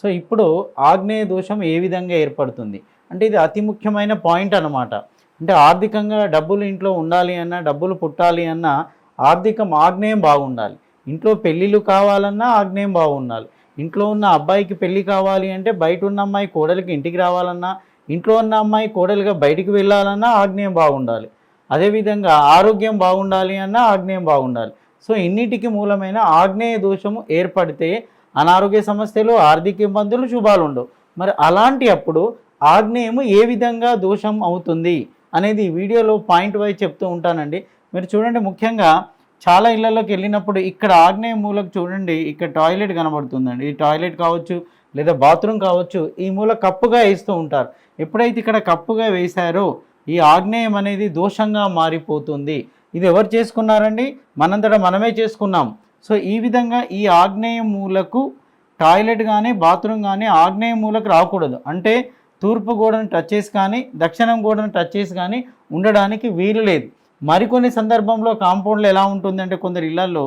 So ఇప్పుడు ఆగ్నేయ దోషం ఏ విధంగా ఏర్పడుతుంది? అంటే ఇది అతి ముఖ్యమైన పాయింట్ అన్నమాట. అంటే ఆర్థికంగా డబ్బులు ఇంట్లో ఉండాలి అన్నా డబ్బులు పుట్టాలి అన్నా ఆర్థికం ఆగ్నేయం బాగుండాలి. ఇంట్లో పెళ్ళిళ్ళు కావాలన్నా ఆగ్నేయం బాగుండాలి. ఇంట్లో ఉన్న అబ్బాయికి పెళ్ళి కావాలి అంటే బయట ఉన్న అమ్మాయి కోడలికి ఇంటికి రావాలన్నా ఇంట్లో ఉన్న అమ్మాయి కోడలిగా బయటికి వెళ్ళాలన్నా ఆగ్నేయం బాగుండాలి. అదేవిధంగా ఆరోగ్యం బాగుండాలి అన్నా ఆగ్నేయం బాగుండాలి. సో ఇన్నిటికి మూలమైన ఆగ్నేయ దోషము ఏర్పడితే అనారోగ్య సమస్యలు ఆర్థిక ఇబ్బందులు శుభాలుండవు. మరి అలాంటి అప్పుడు ఆగ్నేయము ఏ విధంగా దోషం అవుతుంది అనేది ఈ వీడియోలో పాయింట్ వైజ్ చెప్తూ ఉంటానండి. మీరు చూడండి ముఖ్యంగా చాలా ఇళ్ళలోకి వెళ్ళినప్పుడు ఇక్కడ ఆగ్నేయ మూలకు చూడండి ఇక్కడ టాయిలెట్ కనబడుతుందండి. ఈ టాయిలెట్ కావచ్చు లేదా బాత్రూమ్ కావచ్చు ఈ మూల కప్పుగా వేస్తూ ఉంటారు. ఎప్పుడైతే ఇక్కడ కప్పుగా వేశారో ఈ ఆగ్నేయం అనేది దోషంగా మారిపోతుంది. ఇది ఎవరు చేసుకున్నారండి? మనంతటా మనమే చేసుకున్నాం. సో ఈ విధంగా ఈ ఆగ్నేయ మూలకు టాయిలెట్ కానీ బాత్రూమ్ కానీ ఆగ్నేయ మూలకు రాకూడదు. అంటే తూర్పు గోడను టచ్ చేసి కానీ దక్షిణం గోడను టచ్ చేసి కానీ ఉండడానికి వీలు లేదు. మరికొన్ని సందర్భంలో కాంపౌండ్లో ఎలా ఉంటుందంటే కొందరు ఇళ్ళలో